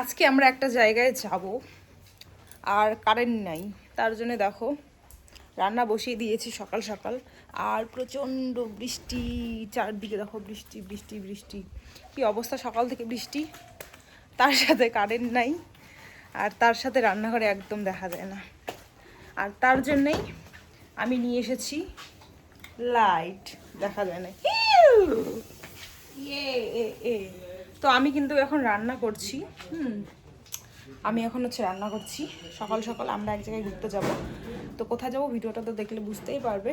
আজকে আমরা একটা জায়গায় যাব, আর কারেন্ট নাই, তার জন্য দেখো, রান্না বসিয়ে দিয়েছি সকাল সকাল, আর প্রচণ্ড বৃষ্টি, চারদিকে দেখো বৃষ্টি বৃষ্টি বৃষ্টি, কি অবস্থা সকাল থেকে বৃষ্টি, তার সাথে কারেন্ট নাই, আর তার সাথে রান্নাঘরে একদম দেখা যায় না, আর তার জন্যই আমি নিয়ে এসেছি লাইট দেখা যায় না। তো আমি কিন্তু এখন রান্না করছি, হুম। আমি এখন হচ্ছে রান্না করছি। সকাল সকাল আমরা এক জায়গায় ঘুরতে যাব। তো কোথায় যাব ভিডিওটা তো দেখলে বুঝতেই পারবে।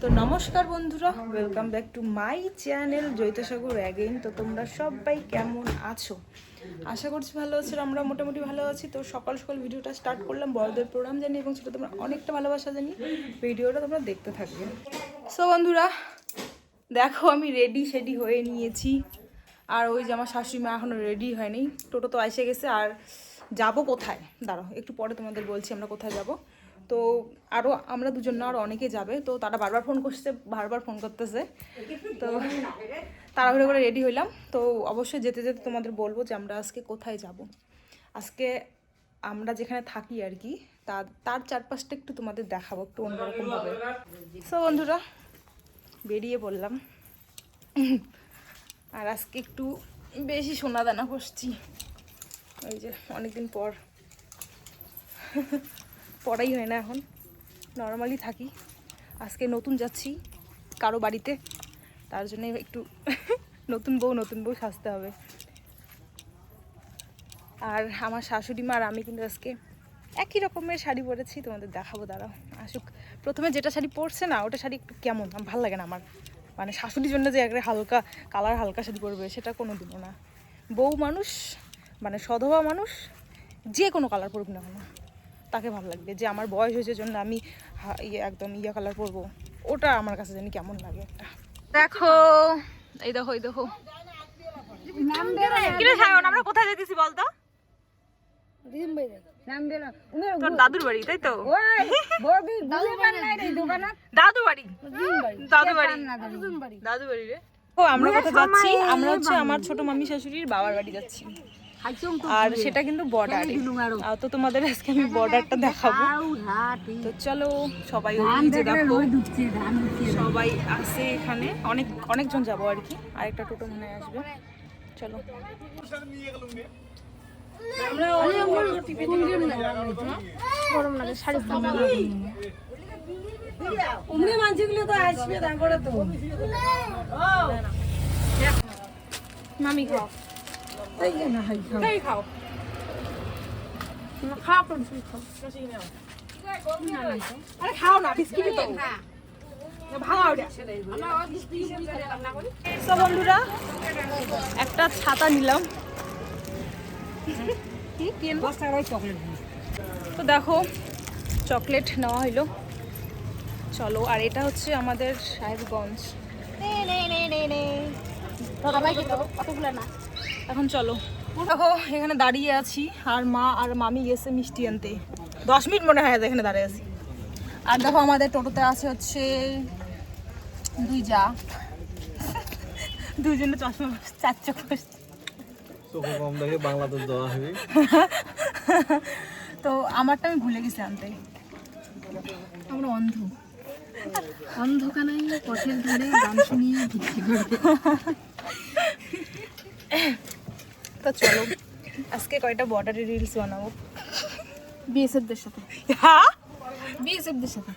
তো নমস্কার বন্ধুরা welcome back to my channel Jaitsagar again তো তোমরা সবাই কেমন আছো? আশা করছি ভালো আছো আমরা মোটামুটি ভালো আছি। তো সকাল সকাল ভিডিওটা স্টার্ট করলাম, বড়দের প্রোগ্রাম জানি এবং সেটা তোমরা অনেকটা ভালোবাসা জানি ভিডিওটা তোমরা দেখতে থাকবে। সো বন্ধুরা, দেখো আমি রেডি সেডি হয়ে নিয়েছি। আর ওই যে আমার শাশুড়ি মা এখনও রেডি হয়নি। টোটো তো এসে গেছে, আর যাব কোথায়? দাঁড়াও, একটু পরে তোমাদের বলছি আমরা কোথায় যাব। তো আরও আমরা দুজন না আরও অনেকে যাবে। তো তারা বারবার ফোন করছে, বারবার ফোন করতেছে। তো তাড়াহুড়ো করে রেডি হইলাম। তো অবশ্যই যেতে যেতে তোমাদের বলব যে আমরা আজকে কোথায় যাব। আজকে আমরা যেখানে থাকি আর কি তার তার চারপাশটা একটু তোমাদের দেখাবো, একটু অন্যরকমভাবে সো বন্ধুরা, বেরিয়ে পড়লাম। আর আজকে একটু বেশি সোনা দানা করছি ওই যে অনেকদিন পর। পড়াই হয় না এখন। নর্মালি থাকি। আজকে নতুন যাচ্ছি কারও বাড়িতে। তার জন্য একটু নতুন বউ নতুন বউ সাজতে হবে। আর আমার শাশুড়ি মা আর আমি কিন্তু আজকে একই রকমের শাড়ি পরেছি। তোমাদের দেখাবো, দাঁড়াও। আসুক। প্রথমে যেটা শাড়ি পরছে না, ওটা শাড়ি একটু কেমন? ভালো লাগে না আমার। মানে শাশুড়ির জন্য যে একটা হালকা কালার হালকা শাড়ি পরবে সেটা কোনো দিনও না। বউ মানুষ মানে সধবা মানুষ যে কোনো কালার পরুক না কেন তাকে ভালো লাগবে। যে আমার বয়স হয়েছে জন্য আমি ইয়ে একদম ইয়া কালার পরবো ওটা আমার কাছে জানি কেমন লাগে একটা। দেখো এই দেখো এই দেখো। আমরা কোথায় যেতেছি বলতো? দাদুর বাড়ি তাই তো? দাদু বাড়ি? দাদু বাড়ি? দাদু বাড়ি রে? ও আমরা কোথায় যাচ্ছি? আমরা হচ্ছে আমার ছোট মামি শাশুড়ির বাবার বাড়ি যাচ্ছি। আর সেটা কিন্তু বর্ডারে তো তোমাদের আজকে আমি বর্ডারটা দেখাবো। তো চলো সবাই দেখো। সবাই আছে এখানে। অনেক অনেকজন যাব আর কি। আরেকটা টোটো মনে আসবে মামি খাও। তাই খাও। আরে খাও না বিস্কিট তো। ভাঙা ওটা বন্ধুরা একটা ছাতা নিলাম? তো দেখো চকলেট নেওয়া হইল। চলো আর এটা হচ্ছে আমাদের সাহেবগঞ্জ। এখন চলো। দেখো এখানে দাঁড়িয়ে আছি আর মা আর মামি গেছে মিষ্টি আনতে। দশ মিনিট মনে হয় এখানে দাঁড়িয়ে আছি। আর দেখো আমাদের টোটোতে আছে হচ্ছে দুই যা দুইজনে চশমা চার। চোখে কম দেখে বাংলাদেশ দেওয়া হবে। তো আমারটা আমি ভুলে গেছি আনতে। আমরা অন্ধ। অন্ধকানাই পথের ধারে গান শুনিয়ে করে তো চলো আজকে কয়টা বর্ডারে রিলস বানাবো? বিএসএফদের সাথে। হ্যাঁ? বিএসএফদের সাথে।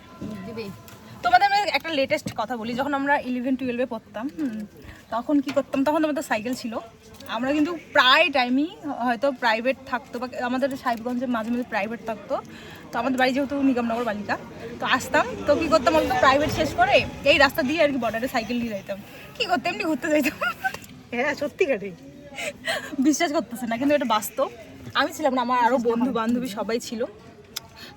তোমাদের আমি একটা লেটেস্ট কথা বলি যখন আমরা ইলেভেন টুয়েলভে পড়তাম তখন কি করতাম? তখন আমাদের সাইকেল ছিল। আমরা কিন্তু প্রায় টাইমই হয়তো প্রাইভেট থাকতো বা আমাদের সাহেবগঞ্জে মাঝে মাঝে প্রাইভেট থাকতো। তো আমাদের বাড়ি যেহেতু নিগমনগর বালিকা তো আসতাম। তো কী করতাম? বলতো প্রাইভেট শেষ করে এই রাস্তা দিয়ে আর কি বর্ডারে সাইকেল নিয়ে যাইতাম। কী করতাম? এমনি ঘুরতে যাইতাম। হ্যাঁ সত্যি কাটে বিশ্বাস করতেছে না কিন্তু এটা বাস্তব। আমি ছিলাম না আমার আরও বন্ধু বান্ধবী সবাই ছিল।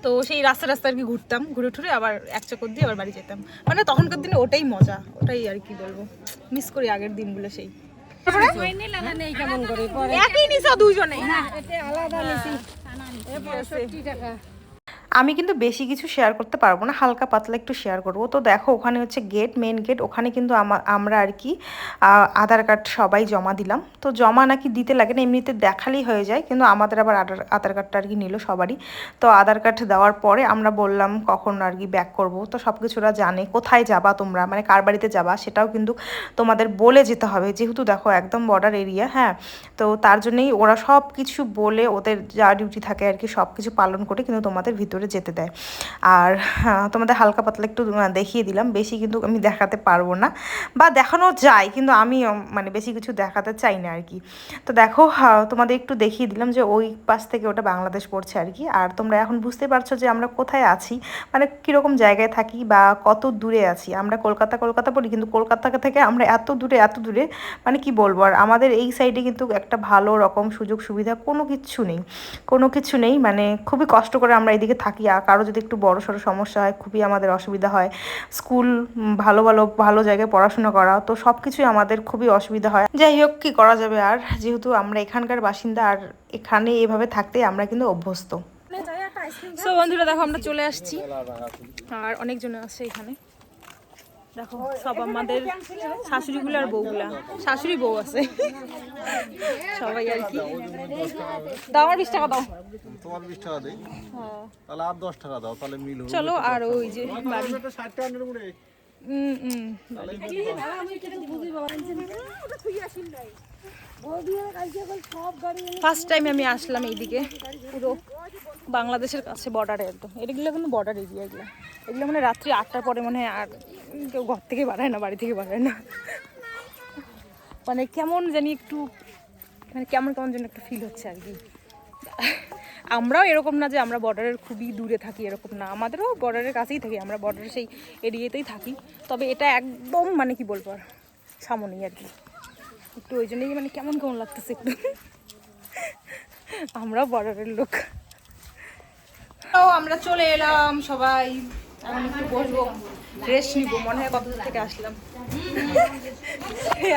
তো সেই রাস্তা রাস্তা আর কি ঘুরতাম ঘুরে টুরে আবার এক চক্কর দিয়ে আবার বাড়ি যেতাম। মানে তখনকার দিনে ওটাই মজা ওটাই আর কি বলব। মিস করি আগের দিনগুলো সেই। একই নিশা দুজনে। আলাদা নিছি। পঁয়ষট্টি টাকা। আমি কিন্তু বেশি কিছু শেয়ার করতে পারব না, হালকা পাতলা একটু শেয়ার করব। তো দেখো, ওখানে হচ্ছে গেট মেন গেট ওখানে কিন্তু আমা- আমরা আর কি আধার কার্ড সবাই জমা দিলাম। তো জমা নাকি দিতে লাগে না, এমনিতে দেখালেই হয়ে যায়, কিন্তু আমাদের আবার আধার আধার কার্ডটা আর কি নিল সবারই। তো আধার কার্ড দেওয়ার পরে আমরা বললাম কখন আর কি ব্যাক করব। তো সব কিছু ওরা জানে, কোথায় যাবা তোমরা মানে কার বাড়িতে যাবা, সেটাও কিন্তু তোমাদের বলে যেতে হবে। যেহেতু দেখো একদম বর্ডার এরিয়া হ্যাঁ তো তার জন্যই ওরা সব কিছু বলে, ওদের যা ডিউটি থাকে আর কি সব কিছু পালন করে কিন্তু তোমাদের ভিতরে যেতে দেয়। আর হ্যাঁ, তোমাদের হালকা পাতলা একটু দেখিয়ে দিলাম। বেশি কিন্তু আমি দেখাতে পারব না। বা দেখানো যায় কিন্তু আমি মানে বেশি কিছু দেখাতে চাই না আর কি তো দেখো হ্যাঁ, তোমাদের একটু দেখিয়ে দিলাম যে ওই পাশ থেকে ওটা বাংলাদেশ পড়ছে আর কি আর তোমরা এখন বুঝতে পারছ যে আমরা কোথায় আছি মানে কীরকম জায়গায় থাকি বা কত দূরে আছি। আমরা কলকাতা কলকাতা বলি কিন্তু কলকাতা থেকে আমরা এত দূরে এত দূরে মানে কি বলব? আর আমাদের এই সাইডে কিন্তু একটা ভালো রকম সুযোগ সুবিধা কোনো কিচ্ছু নেই। কোনো কিছু নেই মানে খুবই কষ্ট করে আমরা এদিকে থাকি। আর কারও যদি একটু বড় সড়ো সমস্যা হয়, খুবই আমাদের অসুবিধা হয়। স্কুল ভালো ভালো ভালো জায়গায় পড়াশোনা করা, তো সব কিছুই আমাদের খুবই অসুবিধা হয়। যাই হোক, কি করা যাবে আর? যেহেতু আমরা এখানকার বাসিন্দা আর এখানে এভাবে থাকতে আমরা কিন্তু অভ্যস্ত। বন্ধুরা, দেখো, আমরা চলে আসছি। আর অনেকজন আছে এখানে। দেখো, সব আমাদের শাশুড়িগুলো আর বউগুলা। শাশুড়ি বউ আছে। সবাই আর কি। দাও আমার বিশ টাকা, দাও। তোমার বিশ টাকা দেই। তাহলে আর দশ টাকা দাও তাহলে মিল হবে চলো আর ওই যে ষাট টাকা। ফার্স্ট টাইম আমি আসলাম এইদিকে পুরো বাংলাদেশের কাছে বর্ডারে একদম। এগুলো কিন্তু বর্ডার এরিয়া এগুলো এগুলো মানে রাত্রি আটটার পরে মনে হয় আর কেউ ঘর থেকে বাড়ায় না বাড়ি থেকে বাড়ায় না। মানে কেমন জানি একটু মানে কেমন কেমন যেন একটা ফিল হচ্ছে আর কি। আমরাও এরকম না যে আমরা বর্ডারের খুবই দূরে থাকি এরকম না। আমাদেরও বর্ডারের কাছেই থাকি আমরা বর্ডারের সেই এরিয়াতেই থাকি। তবে এটা একদম মানে কি বলব আর সামনেই আর কি। একটু ওই জন্যই মানে কেমন কেমন লাগতেছে একটু। আমরাও বর্ডারের লোক। আমরা চলে এলাম সবাই। এখন একটু বসবো রেস্ট নিবো। মনে হয় কত থেকে আসলাম।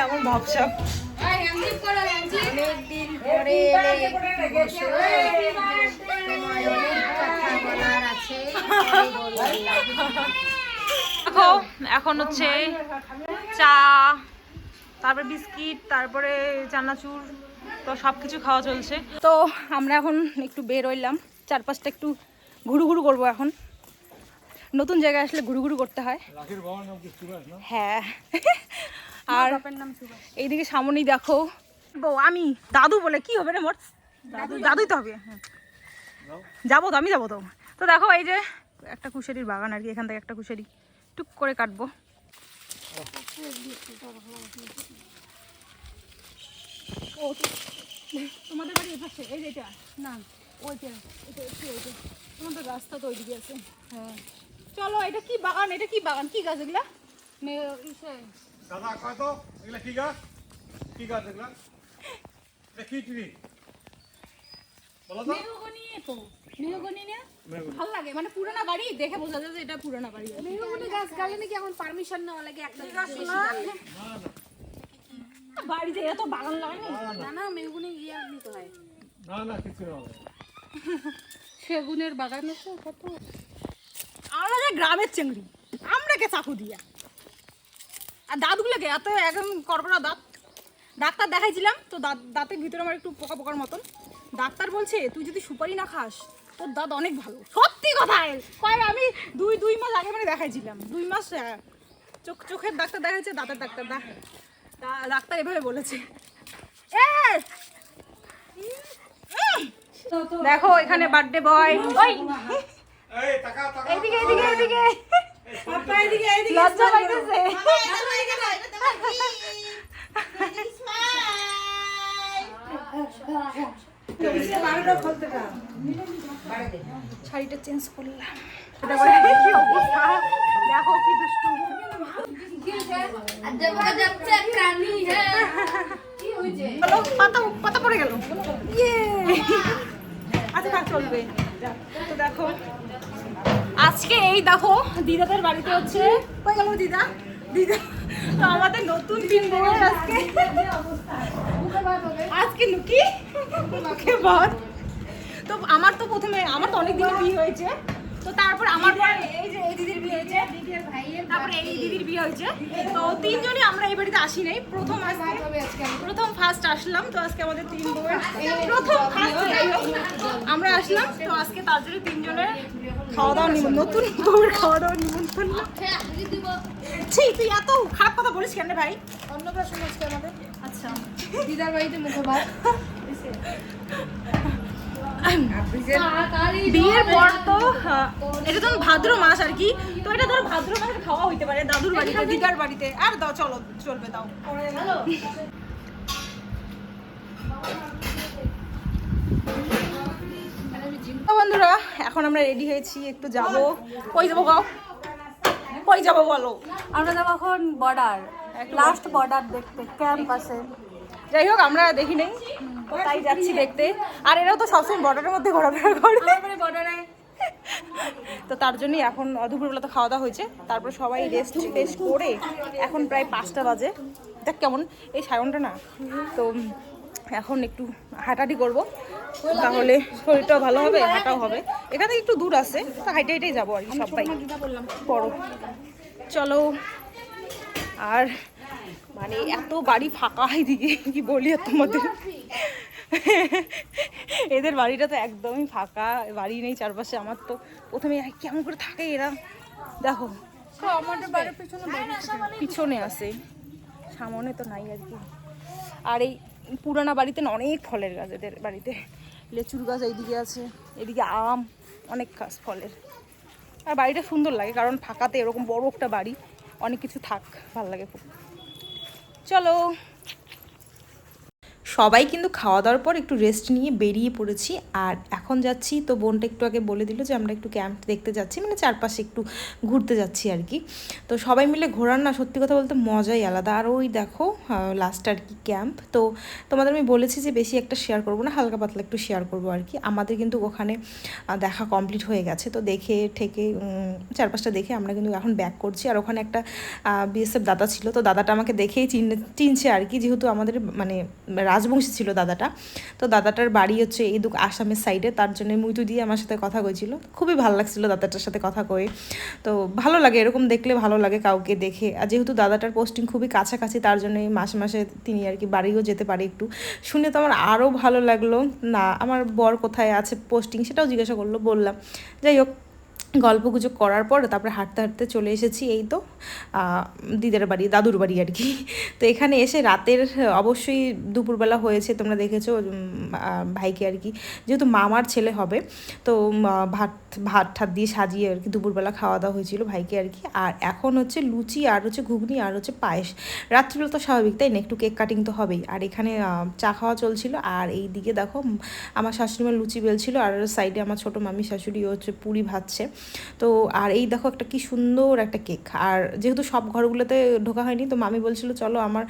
আমার ভাবসাব। অনেকদিন পরে তোমার অনেক কথা বলার আছে এখন হচ্ছে চা তারপরে বিস্কিট তারপরে চানাচুর তো সব কিছু খাওয়া চলছে। তো আমরা এখন একটু বের হইলাম। চারপাশটা একটু ঘুরু ঘুরু করব এখন। নতুন জায়গায় আসলে ঘুরু ঘুরু করতে হয়। হ্যাঁ। আর এইদিকে সামনেই দেখো। বউ আমি দাদু বলে কি হবে রে মোট? দাদু দাদুই তো হবে। হ্যাঁ। যাব তো আমি যাব তো। তো দেখো এই যে একটা কুশারির বাগান আর কি এখান থেকে একটা কুশারি টুক করে কাটবো। ও, তোমাদের বাড়ি এপাশে এই যে না ওইটা এটা একটু ওইটা তোমাদের রাস্তা তো ওইদিকে আছে। হ্যাঁ। চলো এটা কি বাগান? এটা কি বাগান? কি গাছ এগুলা? দাদা কয় তো? এগুলা কি গাছ? কি গাছ এগুলা? এটা কি ট্রি? বলো তো। মেহগনি তো। মেহগনি না? ভালো লাগে। মানে পুরোনো বাড়ি? দেখে বোঝা যায় যে এটা পুরোনো বাড়ি। মেহগনি গাছ গালে নাকি এখন পারমিশন নেওয়া লাগে একটা বেশি গালে। বাড়িতে এত বাগান লাগে না? না মেহগনি ইয়ে নিতে হয়। না না কিছু হবে সেগুনের বাগান আছে কত? আমরা যে গ্রামের চেংড়ি। আমরা কে চাকু দিয়া। আর দাঁতগুলোকে এত একদম কড়কড়া দাঁত ডাক্তার দেখাইছিলাম তো দাঁত দাঁতের ভিতরে আমার একটু পোকা পোকার মতন ডাক্তার বলছে তুই যদি সুপারি না খাস তোর দাঁত অনেক ভালো সত্যি কথায় কয় আমি দুই দুই মাস আগে মানে দেখাইছিলাম দুই মাস চোখ চোখের ডাক্তার দেখাইছে দাঁতের ডাক্তার দা দা- ডাক্তার এভাবে বলেছে! দেখো এখানে বার্থডে বয় এদিকে এদিকে এদিকে লজ্জা পাইতেছে শাড়িটা চেঞ্জ করলাম। কি অবস্থা? দেখো কি দুষ্টু। পাতা পাতা পড়ে গেল। ইয়ে। আচ্ছা চলবে। তো দেখো আজকে এই দেখো দিদাদের বাড়িতে হচ্ছে গেল দিদা? দিদা তো আমাদের নতুন দিন আজকে। আজকে লুকি? মুখে ভাত তো আমার তো প্রথমে আমার তো অনেক দিনের বিয়ে হয়েছে। তো তারপর আমার পর এই যে এই দিদির বিয়ে হয়েছে। দিদির ভাইয়ের তারপরে এই দিদির বিয়ে হয়েছে। তো তিনজনই আমরা এই বাড়িতে আসি নাই। প্রথম আসতে আজকে প্রথম ফার্স্ট আসলাম তো আজকে আমাদের তিন বউয়ের প্রথম ফার্স্ট আমরা আসলাম তো আজকে তার জন্য তিনজনের খাওয়া দাওয়া নতুন বউয়ের খাওয়া দাওয়া নিমন্ত্রণ হ্যাঁ ছি তুই এত খারাপ কথা বলিস কেন ভাই? অন্নপ্রাশন আজকে আমাদের। আচ্ছা। দিদার বাড়িতে মুখে ভাত। বিয়ের পর তো হ্যাঁ, এটা তো ভাদ্র মাস আর কি। তো এটা ধরো ভাদ্র মাসে খাওয়া হইতে পারে দাদুর বাড়িতে দিদার বাড়িতে। আর দাও চলো চলবে দাও। বন্ধুরা এখন আমরা রেডি হয়েছি একটু যাব। কই যাব গাও কই যাব বলো? আমরা যাব এখন বর্ডার লাস্ট বর্ডার দেখতে ক্যাম্প আছে যাই হোক আমরা দেখি নেই। তাই যাচ্ছি দেখতে। আর এরাও তো সবসময় বর্ডারের মধ্যে ঘোরাফেরা করে। তো তার জন্যই এখন দুপুরবেলা তো খাওয়া দাওয়া হয়েছে। তারপর সবাই রেস্ট টেস্ট করে এখন প্রায় পাঁচটা বাজে। দেখ কেমন এই সায়নটা না তো এখন একটু হাঁটাহাঁটি করব। তাহলে শরীরটাও ভালো হবে হাঁটাও হবে। এখানে একটু দূর আছে তো হাইটে হাইটেই যাব আর কি সবাই পড়ো। চলো। আর মানে এত বাড়ি ফাঁকা এদিকে কি বলি আর তোমাদের? এদের বাড়িটা তো একদমই ফাঁকা, বাড়ি নেই চারপাশে, আমার তো প্রথমে কেমন করে থাকে এরা? দেখো পিছনে পিছনে আছে, সামনে তো নাই আর কি। আর এই পুরানা বাড়িতে না অনেক ফলের গাছ এদের বাড়িতে। লেচুর গাছ এইদিকে আছে, এদিকে আম, অনেক গাছ ফলের। আর বাড়িটা সুন্দর লাগে, কারণ ফাঁকাতে এরকম বড় একটা বাড়ি, অনেক কিছু থাক, ভালো লাগে খুব। চলো। সবাই কিন্তু খাওয়া দাওয়ার পর একটু রেস্ট নিয়ে বেরিয়ে পড়েছি। আর এখন যাচ্ছি, তো বোনটা একটু আগে বলে দিল যে আমরা একটু ক্যাম্প দেখতে যাচ্ছি মানে চারপাশে একটু ঘুরতে যাচ্ছি আর কি। তো সবাই মিলে ঘোরার না, সত্যি কথা বলতে মজাই আলাদা। আর ওই দেখো লাস্ট আর কি ক্যাম্প তো তোমাদের আমি বলেছি যে বেশি একটা শেয়ার করব না, হালকা পাতলা একটু শেয়ার করব আর কি। আমাদের কিন্তু ওখানে দেখা কমপ্লিট হয়ে গেছে। তো দেখে, ঠেকে চারপাশটা দেখে আমরা কিন্তু এখন ব্যাক করছি। আর ওখানে একটা বিএসএফ দাদা ছিল, তো দাদাটা আমাকে দেখেই চিনে চিনছে আর কি। যেহেতু আমাদের মানে রাজবংশী ছিল দাদাটা। তো দাদাটার বাড়ি হচ্ছে এই দু আসামের সাইডে তার জন্য মুইতু দিয়ে আমার সাথে কথা কইছিল খুবই ভালো লাগছিল দাদাটার সাথে কথা কয়ে। তো ভালো লাগে, এরকম দেখলে ভালো লাগে কাউকে দেখে। আর যেহেতু দাদাটার পোস্টিং খুবই কাছাকাছি, তার জন্য এই মাসে মাসে তিনি আর কি বাড়িও যেতে পারে একটু। শুনে তো আমার আরও ভালো লাগল। না, আমার বর কোথায় আছে পোস্টিং সেটাও জিজ্ঞাসা করল, বললাম, যাই হোক গল্প গুজব করার পর তারপরে হাঁটতে হাঁটতে চলে এসেছি এই তো। দিদার বাড়ি, দাদুর বাড়ি আর কি। তো এখানে এসে রাতের, অবশ্যই দুপুরবেলা হয়েছে, তোমরা দেখেছ ভাইকে আর কি। যেহেতু মামার ছেলে হবে, তো ভাত ভাত ঠাত দিয়ে সাজিয়ে আর কি দুপুরবেলা খাওয়া দাওয়া হয়েছিল ভাইকে আর কি। আর এখন হচ্ছে লুচি, আর হচ্ছে ঘুগনি, আর হচ্ছে পায়েস। রাত্রিবেলা তো স্বাভাবিক, তাই না? একটু কেক কাটিং তো হবেই। আর এখানে চা খাওয়া চলছিল, আর এই দিকে দেখো আমার শাশুড়িমা লুচি বেলছিল, আর সাইডে আমার ছোটো মামি শাশুড়ি হচ্ছে পুরি ভাজছে। তো, আর এই দেখো একটা কি সুন্দর একটা কেক। আর যেহেতু সব ঘরগুলোতে ঢোকা হয়নি, তো মামি বলছিল, চলো আমার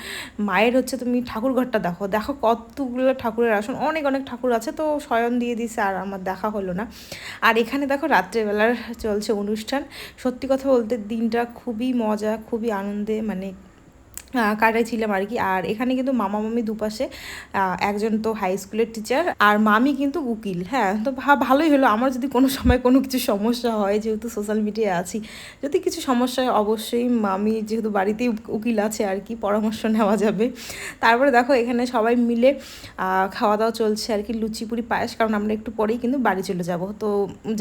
মায়ের হচ্ছে তুমি ঠাকুর ঘরটা দেখো। দেখো কতগুলো ঠাকুরের আসন, অনেক অনেক ঠাকুর আছে, তো শয়ন দিয়ে দিছে আর আমার দেখা হলো না। আর এখানে দেখো রাত্রেবেলার চলছে অনুষ্ঠান। সত্যি কথা বলতে দিনটা খুবই মজা, খুবই আনন্দে মানে কাটাইছিলাম আর কি। আর এখানে কিন্তু মামা মামি দুপাশে একজন তো হাই স্কুলের টিচার আর মামি কিন্তু উকিল। হ্যাঁ তো ভালোই হলো। আমার যদি কোনো সময় কোনো কিছু সমস্যা হয়, যেহেতু সোশ্যাল মিডিয়ায় আছি, যদি কিছু সমস্যা হয়, অবশ্যই মামি যেহেতু বাড়িতেই উকিল আছে আর কি, পরামর্শ নেওয়া যাবে। তারপরে দেখো, এখানে সবাই মিলে খাওয়া দাওয়া চলছে আর কি, লুচি পুরি পায়েস, কারণ আমরা একটু পরেই কিন্তু বাড়ি চলে যাব। তো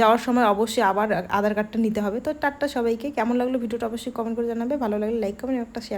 যাওয়ার সময় অবশ্যই আবার আধার কার্ডটা নিতে হবে। তো টাটটা সবাইকে। কেমন লাগল ভিডিওটা অবশ্যই কমেন্ট করে জানাবে। ভালো লাগলে লাইক কমেন্ট একটা শেয়ার